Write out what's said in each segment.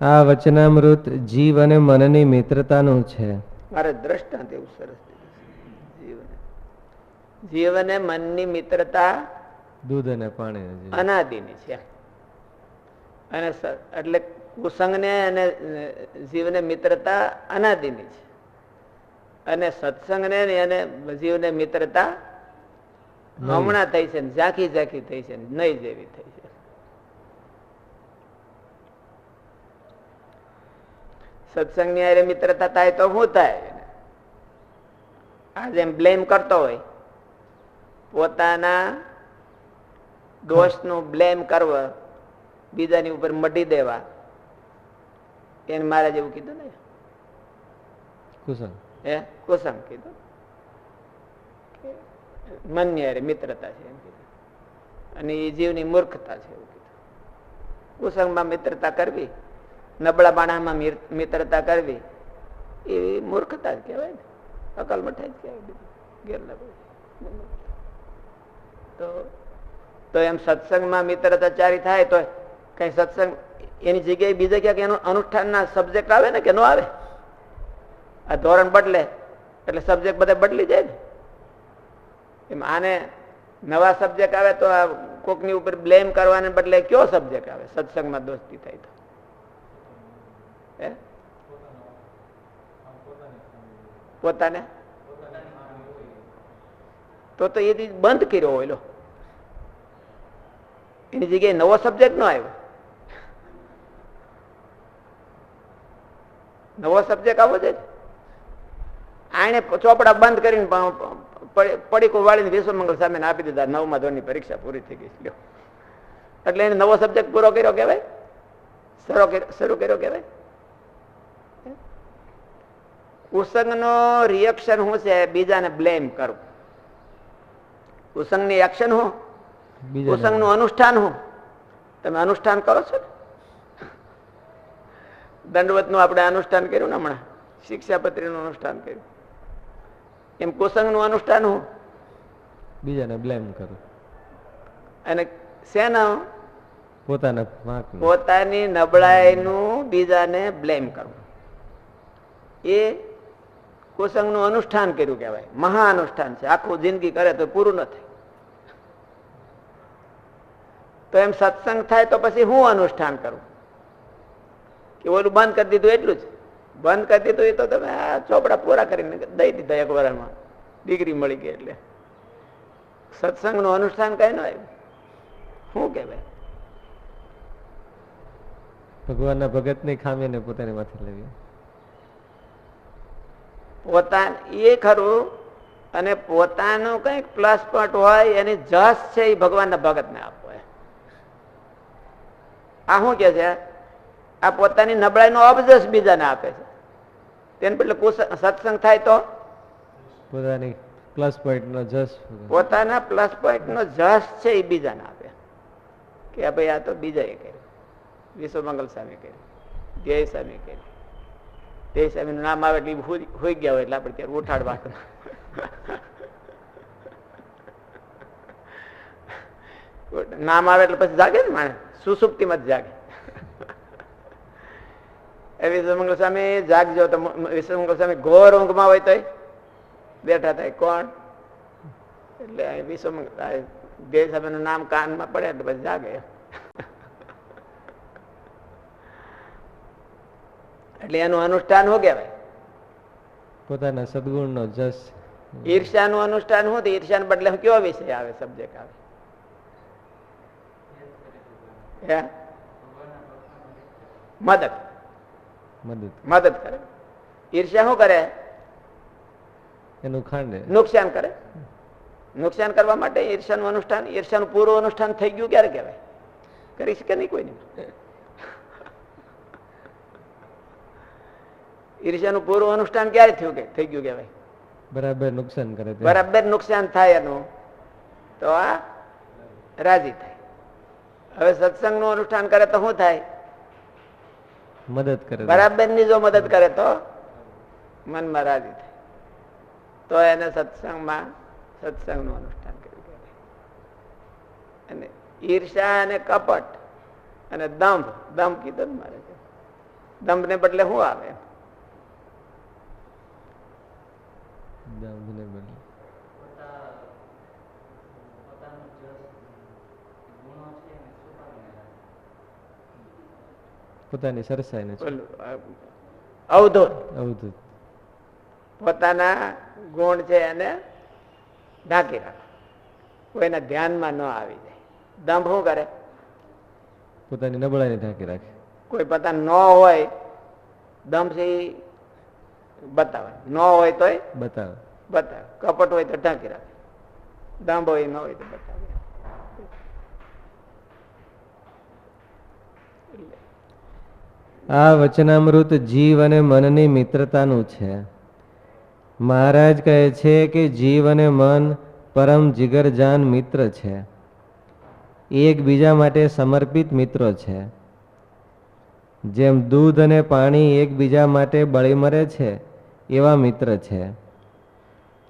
આ વચનામૃત જીવ અને મનની મિત્રતાનું છે. મારે દ્રષ્ટાંત એવું સરસ જીવ જીવને મનની મિત્રતા દૂધ અને પાણી અનાદિની છે. અને એટલે કુસંગને અને જીવને મિત્રતા અનાદિની છે. અને સત્સંગને ને અને જીવને મિત્રતા હમણાં થઈ છે ને ઝાંખી ઝાંખી થઈ છે નહીં જેવી થઈ છે. સત્સંગની અરે મિત્રતા થાય તો શું થાય? આ જેમ બ્લેમ કરતો હોય પોતાના દોષનું બ્લેમ કરવો બીજાની ઉપર મઢી દેવા. એને મારા જેવું કીધું ને? કુસંગ. હે? કુસંગ કીધું. મન્ય અરે મિત્રતા છે એમ કીધું. અને એ જીવની મૂર્ખતા છે એવું કીધું. કુસંગમાં મિત્રતા કરવી નબળા બાણામાં મિત્રતા કરવી, એ મૂર્ખતા જ કહેવાય ને. અકલ મઠાઈ જ કહેવાય તો તો એમ સત્સંગમાં મિત્રતા ચારી થાય તો કઈ સત્સંગ, એની જગ્યાએ બીજે ક્યાંક એનું અનુષ્ઠાનના સબ્જેક્ટ આવે ને કે ન આવે? આ ધોરણ બદલે, એટલે સબ્જેક્ટ બધા બદલી જાય ને. એમ આને નવા સબ્જેક્ટ આવે તો આ કોકની ઉપર બ્લેમ કરવાને બદલે કયો સબ્જેક્ટ આવે? સત્સંગમાં દોસ્તી થાય તો. પોતાને? તો તો એ બંધ કર્યો હોય એની જગ્યાએ નવો સબ્જેક્ટ ન આવ્યો. નવો સબ્જેક્ટ આવો છે? આને ચોપડા બંધ કરીને પડીકો વાળીને વિશ્વમંગલ સામે આપી દીધા. નવમાં ધોરણની પરીક્ષા પૂરી થઈ ગઈ. એટલે એને નવો સબ્જેક્ટ પૂરો કર્યો કહેવાય? શરૂ કર્યો કહેવાય? કુસંગનો રિએક્શન શું છે? બીજાને બ્લેમ કરવું કુસંગની એક્શન શું? કુસંગનું અનુષ્ઠાન શું? તમે અનુષ્ઠાન કરો છો ને? દંડવતનું આપણે અનુષ્ઠાન કર્યું ને હમણાં? શિક્ષાપત્રીનું અનુષ્ઠાન કર્યું. એમ કુસંગનું અનુષ્ઠાન શું? બીજાને બ્લેમ કરો. અને શેના? પોતાના પોતાની નબળાઈનું બીજાને બ્લેમ કરવું એ કુસંગનું અનુષ્ઠાન કર્યું કહેવાય. મહા અનુષ્ઠાન છે. આખું જિંદગી કરે તો પૂરું ન થાય. તો એમ સત્સંગ થાય તો પછી હું અનુષ્ઠાન કરું? કે ઓલું બંધ કરી દીધું એટલું જ? બંધ કરી દીધું એ તો તમે આ ચોપડા પૂરા કરીને દઈ દીધા એક વર્ષમાં ડિગ્રી મળી ગઈ એટલે. સત્સંગનું અનુષ્ઠાન કઈ ન આવ્યું. શું કહેવાય? ભગવાનના ભગતની ખામીને પોતાની માથે લેવી પોતા એ ખરું અને પોતાનું કંઈક પ્લસ પોઈન્ટ હોય એની જસ છે એ ભગવાનના ભગતને આપવો આ શું કે છે? આ પોતાની નબળાઈનો અબજસ બીજાને આપે છે. તેને બદલે સત્સંગ થાય તો? પોતાની પ્લસ પોઈન્ટનો જસ. પોતાના પ્લસ પોઈન્ટનો જસ છે એ બીજાને આપે. કે ભાઈ આ તો બીજાએ કર્યું. વિશ્વમંગલ સામે કર્યું. ધ્યેય સામે કર્યું. ધ્યેય સ્વામીનું નામ આવે એટલે હુઈ- ગયા હોય એટલે આપણે ત્યારે ઉઠાડવા. નામ આવે એટલે પછી જાગે ને માણસ. સુસુપ્તિમાં જ જાગે. એ વિશ્વમંગલ સ્વામી જાગજો તો વિશ્વમંગલ સ્વામી ઘોર ઊંઘમાં હોય તોય બેઠા થાય. કોણ? એટલે વિશ્વમંગલ જે સામે સ્વામીનું નામ કાનમાં પડે એટલે પછી જાગે. એટલે એનું અનુષ્ઠાન શું કહેવાય? પોતાના સદગુણનો જસ. ઈર્ષ્યાનું અનુષ્ઠાન શું ઈર્ષ્યાને બદલે કયો વિષય આવે સબ્જેક્ટ આવે? હે? મદદ. મદદ. મદદ કરે. ઈર્ષ્યા શું કરે? એનું ખાંડે. નુકસાન કરે? નુકસાન કરવા માટે ઈર્ષ્યાનું અનુષ્ઠાન ઈર્ષ્યાનું પૂરું અનુષ્ઠાન થઈ ગયું ક્યારે કહેવાય? કરી શકે નહીં કોઈ ઈર્ષ્યાનું પૂરું અનુષ્ઠાન ક્યારે થયું કે થઈ ગયું કહેવાય? બરાબર નુકસાન કરે બરાબર નુકસાન થાય એનું તો આ રાજી થાય. હવે સત્સંગનું અનુષ્ઠાન કરે તો શું થાય? મદદ કરે તે. બરાબરની જો મદદ કરે તો મનમાં રાજી થાય. તો એને સત્સંગમાં સત્સંગનું અનુષ્ઠાન કર્યું અને ઈર્ષા અને કપટ અને દંભ દંભ કીધું ને મારે. દંભને બદલે શું આવે? દંભને બદલે. પોતાની સરસાઈને અવધૂત અવધૂત પોતાના ગુણ છે એને ઢાંકી રાખે કોઈના ધ્યાનમાં ન આવી જાય દંભ શું કરે પોતાની નબળાઈને ઢાંકી રાખે કોઈ પોતાનું ન હોય દંભથી બતાવે. ન હોય તો બતાવે. બતાવે. કપટ હોય તો ઢાંકી રાખે. હોય ન હોય તો બતાવે. આ વચનામૃત જીવ અને મનની મિત્રતાનું છે. મહારાજ કહે છે કે જીવ અને મન પરમ જીગરજાન મિત્ર છે. એકબીજા માટે સમર્પિત મિત્રો છે. જેમ દૂધ અને પાણી એકબીજા માટે બળી મરે છે એવા મિત્ર છે.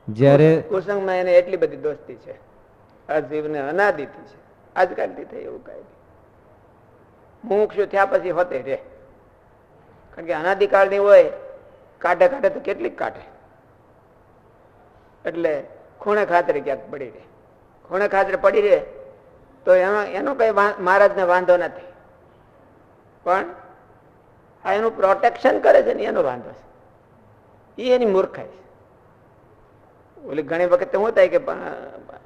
જ્યારે કુસંગમાં એને એટલી બધી દોસ્તી છે. આ જીવને અનાદિથી છે. આજકાલથી થઈ એવું કઈ મુમુક્ષુ થયા પછી હોતે રે કારણ કે અનાદિકાળની હોય, કાઢે કાઢે તો કેટલીક કાઢે. એટલે ખૂણે ખાતરે ક્યાંક પડી રહે. ખૂણે ખાતરે પડી રહે, તો એનો એનો કઈ મહારાજને વાંધો નથી. પણ આ એનું પ્રોટેક્શન કરે છે ને એનો વાંધો છે. એ એની મૂર્ખાઈ. ઓલી ઘણી વખત શું થાય કે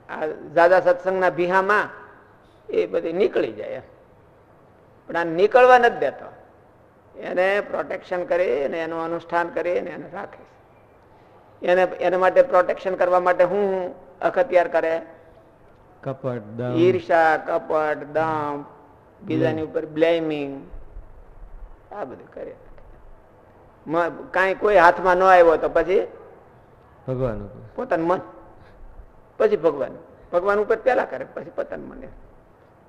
આ દાદા સત્સંગના ભીહામાં એ બધી નીકળી જાય પણ આ નીકળવા નથી દેતો. એને પ્રોટેક્શન કરી અને એનું અનુષ્ઠાન કરી અને એને રાખે. એને એના માટે પ્રોટેક્શન કરવા માટે હું અખત્યાર કરે. કપટ ઈર્ષા કપટ દમ. બીજાની ઉપર બ્લેમિંગ આ બધું કરે. કાંઈ કોઈ હાથમાં ન આવ્યો તો પછી ભગવાન પોતાનું મન. પછી ભગવાન. ભગવાન ઉપર પેલા કરે પછી પોતાનું મને.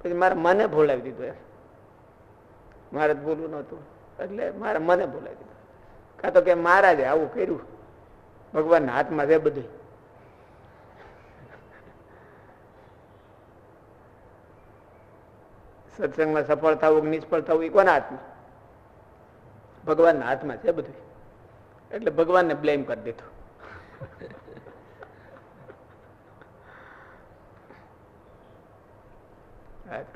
પછી મારા મને ભોલાવી દીધું એમ. મારે ભૂલવું નહોતું. એટલે મારા મને ભોલાવી દીધું. કાં તો કે મહારાજે આવું કર્યું. ભગવાનના હાથમાં છે બધું સત્સંગમાં સફળ થવું કે નિષ્ફળ થવું એ કોના હાથમાં? ભગવાનના હાથમાં છે બધું એટલે ભગવાનને બ્લેમ કરી દીધું.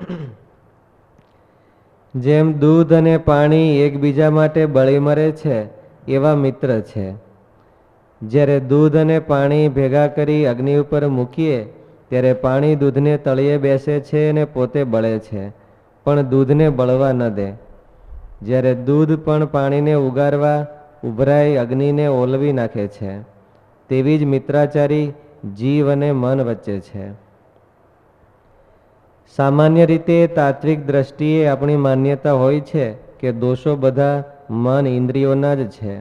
જેમ દૂધ અને પાણી એકબીજા માટે બળી મરે છે, એવા મિત્ર છે. જ્યારે દૂધ અને પાણી ભેગા કરી અગ્નિ ઉપર મૂકીએ, ત્યારે પાણી દૂધને તળિયે બેસે છે અને પોતે બળે છે. પણ દૂધને બળવા ન દે. જ્યારે દૂધ પણ પાણીને ઉગારવા, ઉભરાઈ અગ્નિને ઓલવી નાખે છે, તેવી જ મિત્રાચારી જીવ અને મન વચ્ચે છે. સામાન્ય રીતે તાત્વિક દ્રષ્ટિએ આપણી માન્યતા હોય છે કે દોષો બધા મન ઇન્દ્રિયોના જ છે.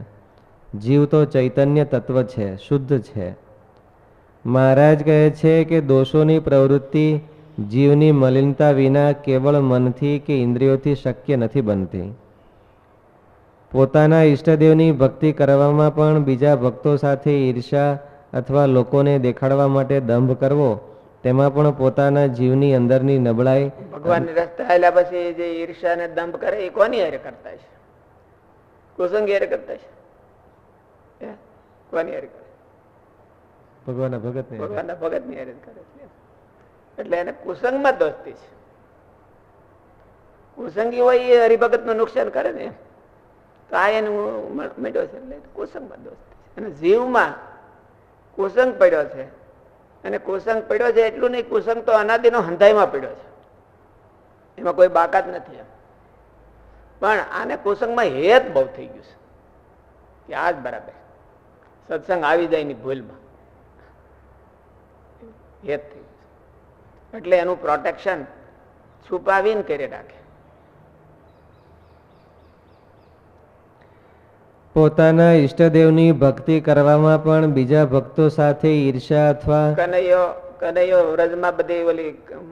જીવ તો ચૈતન્ય તત્વ છે, શુદ્ધ છે. મહારાજ કહે છે કે દોષોની પ્રવૃત્તિ જીવની મલિનતા વિના કેવળ મનથી કે ઇન્દ્રિયોથી શક્ય નથી બનતી. પોતાના ઈષ્ટદેવની ભક્તિ કરવામાં પણ બીજા ભક્તો સાથે ઈર્ષા અથવા લોકોને દેખાડવા માટે દંભ કરવો તેમાં પણ પોતાના જીવની અંદરની નબળાઈ ભગવાનની રસ્તે આવેલા પછી જે ઈર્ષા ને દંભ કરે એ કોની હારે કરતા છે કુસંગી હારે કરતા છે કોની હારે કરે? ભગવાનના ભગતને ભગવાનના ભગતની હારે કરે એટલે એને કુસંગમાં દોસ્તી છે. કુસંગી હોય એ હરિભગતનું નુકસાન કરે ને તો આ એનું મેળો છે એટલે કુસંગમાં દોસ્તી અને જીવમાં કુસંગ પડ્યો છે. અને કોસંગ પડ્યો છે એટલું નહીં, કુસંગ તો અનાદિનો હંધાઈમાં પડ્યો છે. એમાં કોઈ બાકાત નથી એમ. પણ આને કોસંગમાં હેત બહુ થઈ ગયું છે. કે આ જ બરાબર. સત્સંગ આવી જાય ની ભૂલમાં. હેત થઈ ગયું. એટલે એનું પ્રોટેક્શન છુપાવીને કરી રાખે. પોતાના ઈષ્ટદેવની ભક્તિ કરવામાં પણ બીજા ભક્તો સાથે ઈર્ષા અથવા કનૈયો કનૈયો વ્રજમાં બધી ઓલી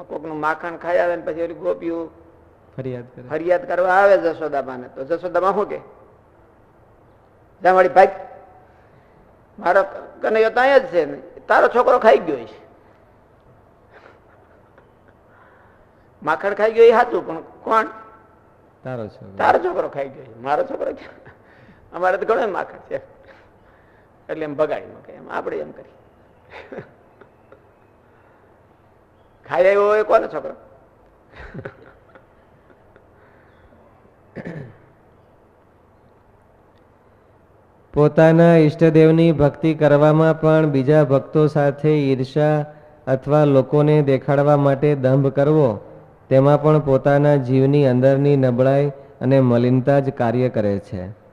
કોકનું માખણ ખાઈ આવે ને પછી ઓલી ગોપીઓ ફરિયાદ કરે. ફરિયાદ કરવા આવે જશોદામાં તો જશોદામાં શું કે? જામવાળી ભાઈ મારો કનૈયો તો અહીંયા જ છે ને. તારો છોકરો ખાઈ ગયો છે માખણ ખાઈ ગયો એ સાચું પણ કોણ? તારો છોકરો. તારો છોકરો ખાઈ ગયો મારો છોકરો ક્યાં? અમારે તો ઘણો માખણ છે. એટલે એમ ભગાડી મૂકે, એમ આપણે એમ કરી ખાઈ આવ્યો હોય કોનો છોકરો? પોતાના ઈષ્ટદેવની ભક્તિ કરવામાં પણ બીજા ભક્તો સાથે ઈર્ષા અથવા લોકોને દેખાડવા માટે દંભ કરવો, તેમાં પણ પોતાના જીવની અંદરની નબળાઈ અને મલિનતા જ કાર્ય કરે છે.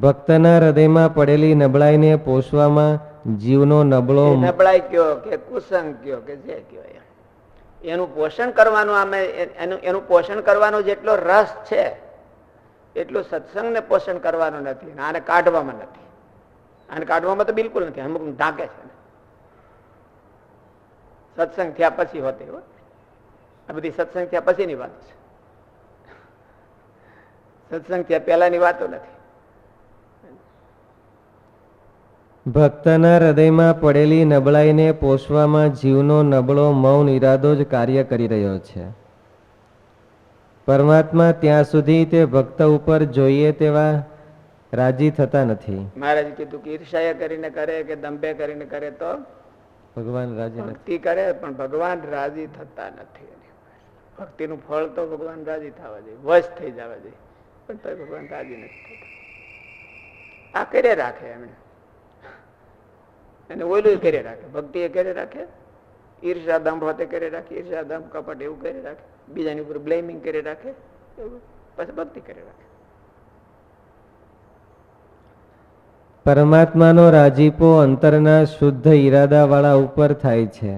ભક્તના હૃદયમાં પડેલી નબળાઈને પોષવામાં જીવનો નબળો નબળાઈ કયો કે કુસંગ કયો કે જે કયો એનું પોષણ કરવાનું આમે એનું એનું પોષણ કરવાનો જેટલો રસ છે એટલું સત્સંગને પોષણ કરવાનું નથી આને કાઢવામાં નથી. આને કાઢવામાં તો બિલકુલ નથી અમુક ઢાંકે છે. સત્સંગ થયા પછી હોતે હો. આ બધી સત્સંગ થયા પછીની વાત છે. સત્સંગ થયા પહેલાની વાતો નથી. ભક્તના હૃદયમાં પડેલી નબળાઈને પોષવામાં જીવનો નબળો મૌન ઈરાદો જ કાર્ય કરી રહ્યો છે. પરમાત્મા ત્યાં સુધી તે ભક્ત ઉપર જોઈએ તેવા રાજી થતા નથી. મહારાજ કીધું કે ઈર્ષાએ કરીને કરે કે દંભે કરીને કરે તો ભગવાન રાજી ભક્તિ કરે પણ ભગવાન રાજી થતા નથી. ભક્તિનું ફળ તો ભગવાન રાજી થવા જોઈએ વશ થઈ જવા જોઈએ. પણ તો ભગવાન રાજી નથી થતા. આ કરે રાખે એમણે. અને ઓલું કરે રાખે ભક્તિ એ કરે રાખે ઈર્ષા દંભ હોતે કરે રાખે ઈર્ષા દંભ કપટ એવું કરે રાખે બીજાની ઉપર બ્લેમિંગ કરે રાખે પછી ભક્તિ કરે રાખે. પરમાત્માનો રાજીપો અંતરના શુદ્ધ ઈરાદાવાળા ઉપર થાય છે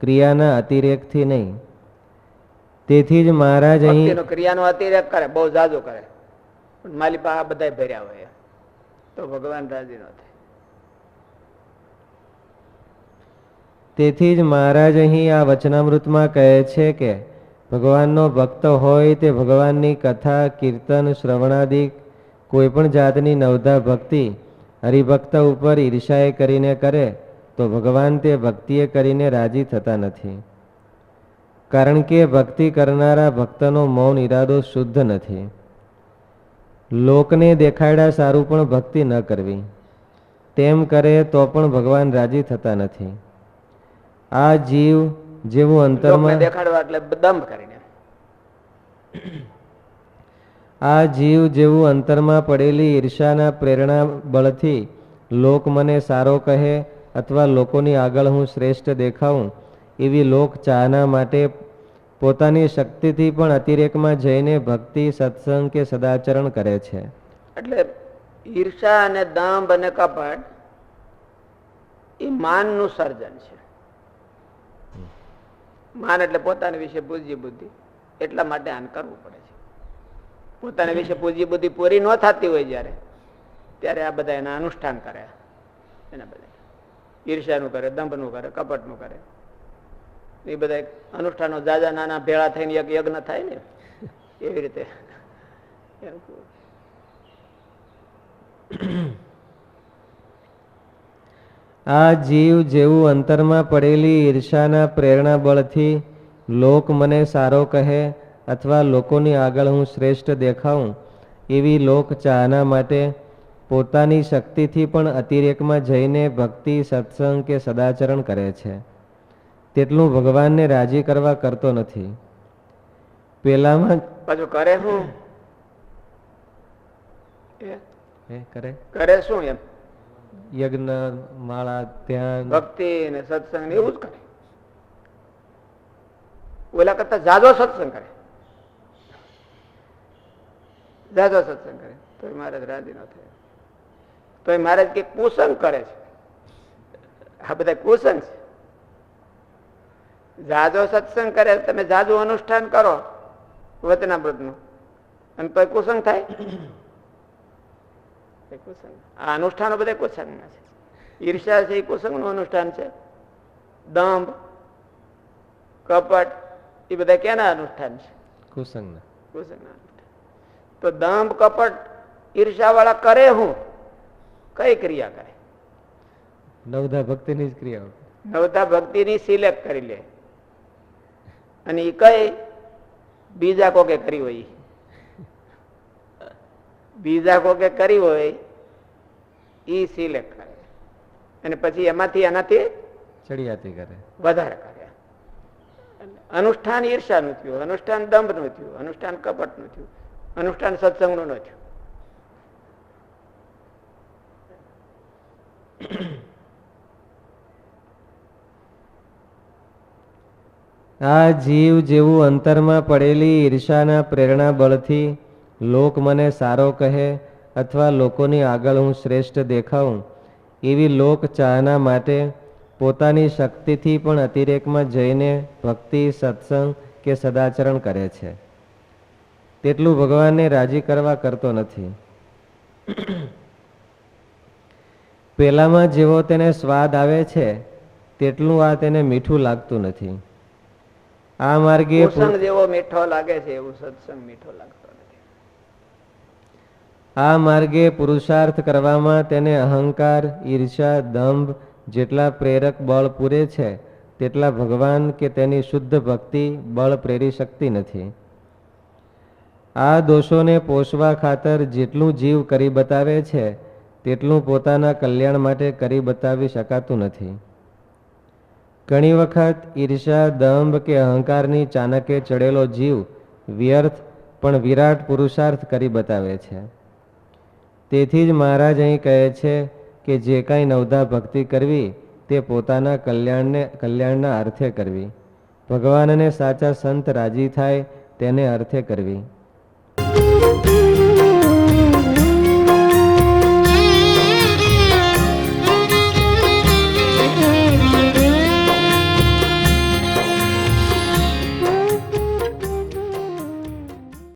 ક્રિયાના અતિરેકથી નહીં. તેથી જ મહારાજ અહીં ક્રિયાનો અતિરેક કરે બહુ જાજો કરે. માલિપા આ બધા ભર્યા હોય. તો ભગવાન રાજી નો થાય. તેથી જ મહારાજ અહીં આ વચનામૃતમાં કહે છે કે, ભગવાનનો ભક્ત હોય તે ભગવાનની કથા, કીર્તન, શ્રવણાદિ કોઈ પણ જાતની નવધા ભક્તિ, હરિભક્ત ઉપર ઈર્ષાએ કરીને કરે, તો ભગવાન તે ભક્તિએ કરીને રાજી થતા નથી. કારણ કે ભક્તિ કરનારા ભક્તનો મૌન ઈરાદો શુદ્ધ નથી. લોકને દેખાડ્યા સારું પણ ભક્તિ ન કરવી. તેમ કરે તો પણ ભગવાન રાજી થતા નથી. આ જીવ જેવું અંતરમાં દેખાડવા એટલે દંભ કરીને. આ જીવ જેવું અંતરમાં પડેલી ઈર્ષાના પ્રેરણા બળથી લોક મને સારો કહે અથવા લોકોની આગળ હું શ્રેષ્ઠ દેખાઉં એવી લોક ચાહના માટે પોતાની શક્તિથી પણ અતિરેકમાં જઈને ભક્તિ સત્સંગ કે સદાચરણ કરે છે. એટલે ઈર્ષા અને દંભ અને કપટ એ માનનું સર્જન છે. માન એટલે પોતાના વિશે પૂજ્ય બુદ્ધિ. એટલા માટે આને કરવું પડે છે. પોતાના વિશે પૂજ્ય બુદ્ધિ પૂરી ન થતી હોય જ્યારે, ત્યારે આ બધા એના અનુષ્ઠાન કરે. એના બધા. ઈર્ષાનું કરે, દંભનું કરે, કપટનું કરે. એ બધા અનુષ્ઠાનો જાજા નાના ભેળા થઈને એક યજ્ઞ થાય ને, એવી રીતે. આ જીવ જેવું અંતરમાં પડેલી ઈર્ષાના પ્રેરણા બળથી લોક મને સારો કહે અથવા લોકોની આગળ હું શ્રેષ્ઠ દેખાઉં એવી લોક ચાહના માટે પોતાની શક્તિથી પણ અતિરેકમાં જઈને ભક્તિ સત્સંગ કે સદાચરણ કરે છે. તેટલું ભગવાનને રાજી કરવા કરતો નથી. પેલામાં પાછું કરે શું? કરે? કરે શું એમ? યજ્ઞ, માળા, ધ્યાન. ભક્તિ ને સત્સંગ એવું જ કરે. ઓલા કરતા જાજો સત્સંગ કરે. જાજો સત્સંગ કરે. તો મહારાજ રાજી ન થાય. તો મહારાજ કે કુસંગ કરે છે. આ બધા કુસંગ છે. જાજો સત્સંગ કરે તમે જાજુ અનુષ્ઠાન કરો વચનામૃતનું. અને તો કુસંગ થાય. એ કુસંગ. આ અનુષ્ઠાનો બધા કુસંગના છે. ઈર્ષા છે એ કુસંગનું અનુષ્ઠાન છે. દંભ કપટ એ બધા કેના અનુષ્ઠાન છે? કુસંગના. કુસંગના તો દંભ કપટ ઈર્ષા વાળા કરે હું? કઈ ક્રિયા કરે? નવધા ભક્તિની જ ક્રિયા નવધા ભક્તિની સિલેક્ટ કરી લે. અને એ કઈ? બીજા કોકે કરી હોય. બીજા કોકે કરી હોય એ સિલેક્ટ કરે. અને પછી એમાંથી એનાથી ચડિયાતી કરે. વધારે કરે. અનુષ્ઠાન ઈર્ષાનું થયું અનુષ્ઠાન દંભનું થયું અનુષ્ઠાન કપટનું થયું અનુષ્ઠાન સત્સંગનું ન થયું. આ જીવ જેવું અંતરમાં પડેલી ઈર્ષાના પ્રેરણા બળથી લોક મને સારો કહે અથવા લોકોની આગળ હું શ્રેષ્ઠ દેખાઉં? એવી લોક ચાહના માટે પોતાની શક્તિથી પણ અતિરેકમાં જઈને ભક્તિ, સત્સંગ કે સદાચરણ કરે છે. તેટલું ભગવાનને રાજી કરવા કરતો નથી. પેલામાં જેવો તેને સ્વાદ આવે છે, તેટલું આ તેને મીઠું લાગતું નથી. આ માર્ગે જેવો મીઠો લાગે છે, એવું સત્સંગ મીઠો લાગતો આ માર્ગે પુરુષાર્થ કરવામાં તેને અહંકાર ઈર્ષા દંભ જેટલા પ્રેરક બળ પૂરે છે, તેટલા ભગવાન કે તેની શુદ્ધ ભક્તિ બળ પ્રેરી શકતી નથી. આ દોષોને પોષવા ખાતર જેટલું જીવ કરી બતાવે છે, તેટલું પોતાના કલ્યાણ માટે કરી બતાવી શકાતું નથી. ઘણી વખત ઈર્ષા દંભ કે અહંકારની ચાનકે ચડેલો જીવ વ્યર્થ પણ વિરાટ પુરુષાર્થ કરી બતાવે છે. તેથી જ મહારાજ અહીં કહે છે કે જે કાંઈ નવધા ભક્તિ કરવી, તે પોતાના કલ્યાણને, કલ્યાણના અર્થે કરવી. ભગવાનને સાચા સંત રાજી થાય, તેને અર્થે કરવી.